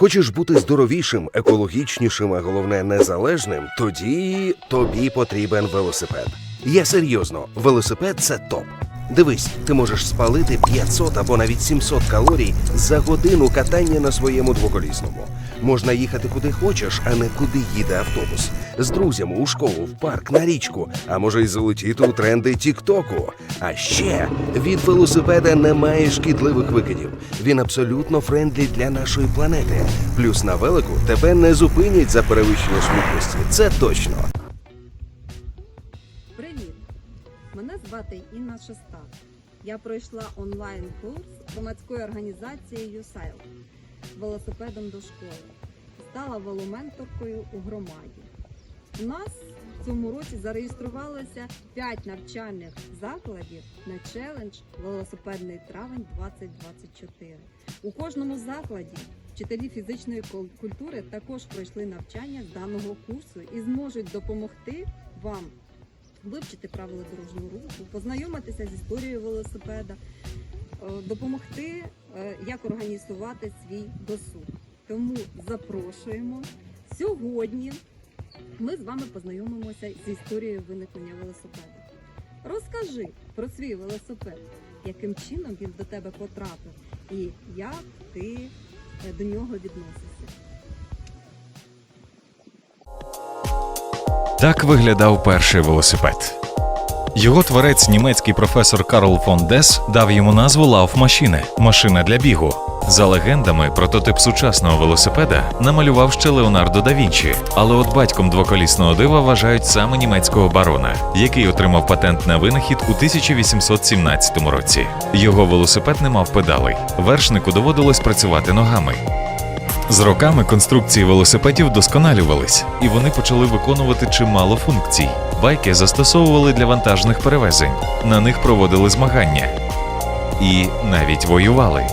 Хочеш бути здоровішим, екологічнішим, а головне незалежним, тоді тобі потрібен велосипед. Я серйозно, велосипед це топ. Дивись, ти можеш спалити 500 або навіть 700 калорій за годину катання на своєму двоколісному. Можна їхати куди хочеш, а не куди їде автобус. З друзями у школу, в парк, на річку, а може й залетіти у тренди Тіктоку. А ще від велосипеда немає шкідливих викидів. Він абсолютно френдлі для нашої планети. Плюс на велику тебе не зупинять за перевищення швидкості. Це точно. Привіт! Мене звати Інна Шестак. Я пройшла онлайн-курс громадської організації USAIL велосипедом до школи. Стала веломенторкою у громаді. У нас в цьому році зареєструвалося 5 навчальних закладів на челендж Велосипедний травень 2024. У кожному закладі вчителі фізичної кул- культури також пройшли навчання з даного курсу і зможуть допомогти вам вивчити правила дорожнього руху, познайомитися з історією велосипеда, е, допомогти, е, як організувати свій досуг. Тому запрошуємо сьогодні. Ми з вами познайомимося з історією виникнення велосипеда. Розкажи про свій велосипед, яким чином він до тебе потрапив і як ти е, до нього відносишся. Так виглядав перший велосипед. Його творець, німецький професор Карл фон Дес, дав йому назву Лауфмашіне машина для бігу. За легендами, прототип сучасного велосипеда намалював ще Леонардо да Вінчі, але от батьком двоколісного дива вважають саме німецького барона, який отримав патент на винахід у 1817 році. Його велосипед не мав педалей. Вершнику доводилось працювати ногами. З роками конструкції велосипедів вдосконалювались, і вони почали виконувати чимало функцій. Байки застосовували для вантажних перевезень, на них проводили змагання і навіть воювали.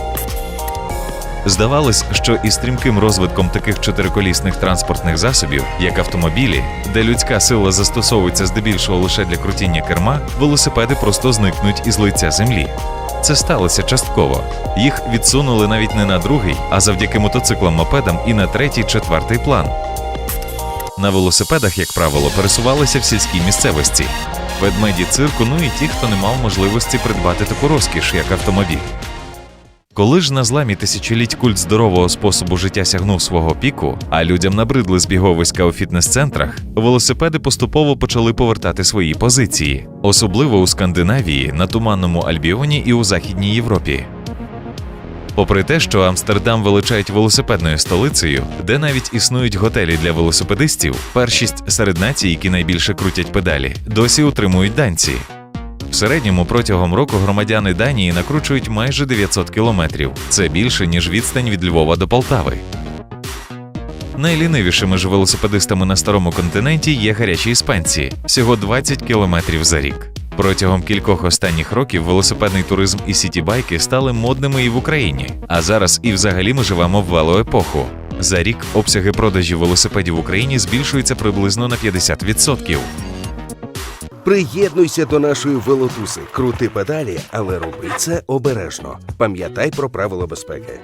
Здавалось, що із стрімким розвитком таких чотириколісних транспортних засобів, як автомобілі, де людська сила застосовується здебільшого лише для крутіння керма, велосипеди просто зникнуть із лиця землі. Це сталося частково. Їх відсунули навіть не на другий, а завдяки мотоциклам-мопедам і на третій, четвертий план. На велосипедах, як правило, пересувалися в сільській місцевості. Ведмеді цирку, ну і ті, хто не мав можливості придбати таку розкіш, як автомобіль. Коли ж на зламі тисячоліть культ здорового способу життя сягнув свого піку, а людям набридли збіговиська у фітнес-центрах, велосипеди поступово почали повертати свої позиції, особливо у Скандинавії, на туманному Альбіоні і у Західній Європі. Попри те, що Амстердам величають велосипедною столицею, де навіть існують готелі для велосипедистів, першість серед націй, які найбільше крутять педалі, досі утримують данці. В середньому протягом року громадяни Данії накручують майже 900 кілометрів. Це більше ніж відстань від Львова до Полтави. Найлінивішими ж велосипедистами на старому континенті є гарячі іспанці всього 20 кілометрів за рік. Протягом кількох останніх років велосипедний туризм і сітібайки стали модними і в Україні. А зараз і взагалі ми живемо в велоепоху. За рік обсяги продажів велосипедів в Україні збільшуються приблизно на 50%. Приєднуйся до нашої велотуси. Крути педалі, але роби це обережно. Пам'ятай про правила безпеки.